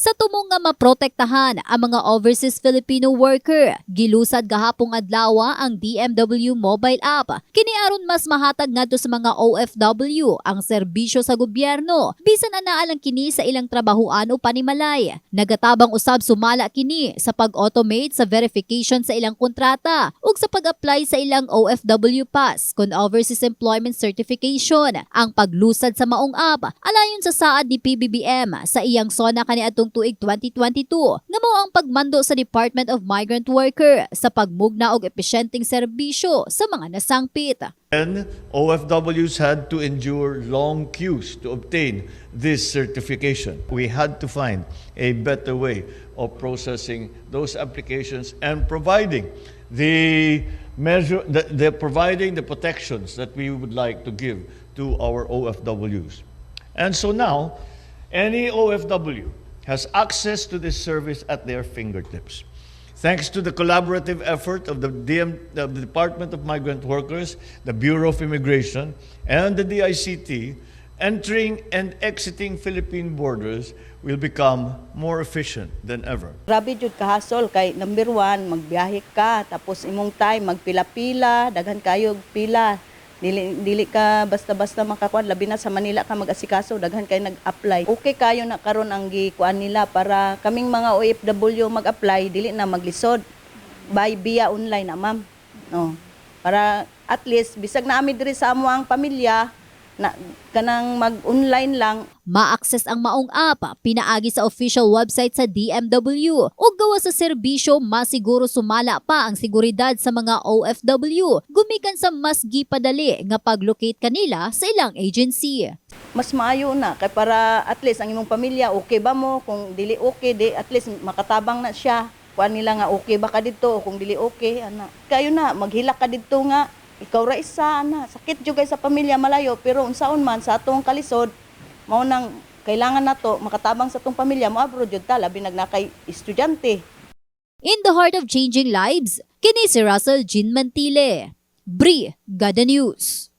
Sa tumong nga maprotektahan ang mga overseas Filipino worker, gilusad gahapong adlaw ang DMW mobile app. Kini aron mas mahatag ngadto sa mga OFW ang serbisyo sa gobyerno bisan anaa lang kini sa ilang trabahoan o panimalay. Nagatabang usab sumala kini sa pag-automate sa verification sa ilang kontrata ug sa pag-apply sa ilang OFW pass kun overseas employment certification. Ang paglusad sa maong app alayon sa saad ni PBBM sa iyang sona kaniadtong tuig 2022 nga mao ang pagmando sa Department of Migrant Worker sa pagmugna og epesyenteng serbisyo sa mga nasangpit. And OFWs had to endure long queues to obtain this certification. We had to find a better way of processing those applications and providing the measure, the, the providing the protections that we would like to give to our OFWs. And so now, any OFW has access to this service at their fingertips. Thanks to the collaborative effort of the, DM, of the Department of Migrant Workers, the Bureau of Immigration, and the DICT, entering and exiting Philippine borders will become more efficient than ever. Grabe jud kahasol kay number one, magbiyahe ka tapos imong time magpila-pila, daghan kayo pila. Dili dili ka basta-basta makakuan labi na sa Manila ka mag-asikaso, daghan kay nag-apply. Okay kayo na karon ang gikuan nila para kaming mga OFW mag-apply dili na maglisod by via online na ma'am. No. Para at least bisag na diri sa amo ang pamilya na kanang mag-online lang. Ma-access ang maong app pinaagi sa official website sa DMW ug gawa sa serbisyo masiguro sumala pa ang seguridad sa mga OFW gumikan sa mas gipadali nga pag-locate kanila sa ilang agency. mas maayo na kay para at least ang imong pamilya okay ba mo? Kung dili okay di at least makatabang na siya. Kuan nila nga okay ba ka dito? O kung dili okay ana. Kayo na maghilak ka dito nga ikaw ra isa ana sakit jud kay sa pamilya malayo pero unsaon man sa atong kalisod mao nang kailangan nato makatabang sa atong pamilya mo abroad jud ta labi nagnakay estudyante In the heart of changing lives, kini si Russell Jean Mantile. Bri, Gada News.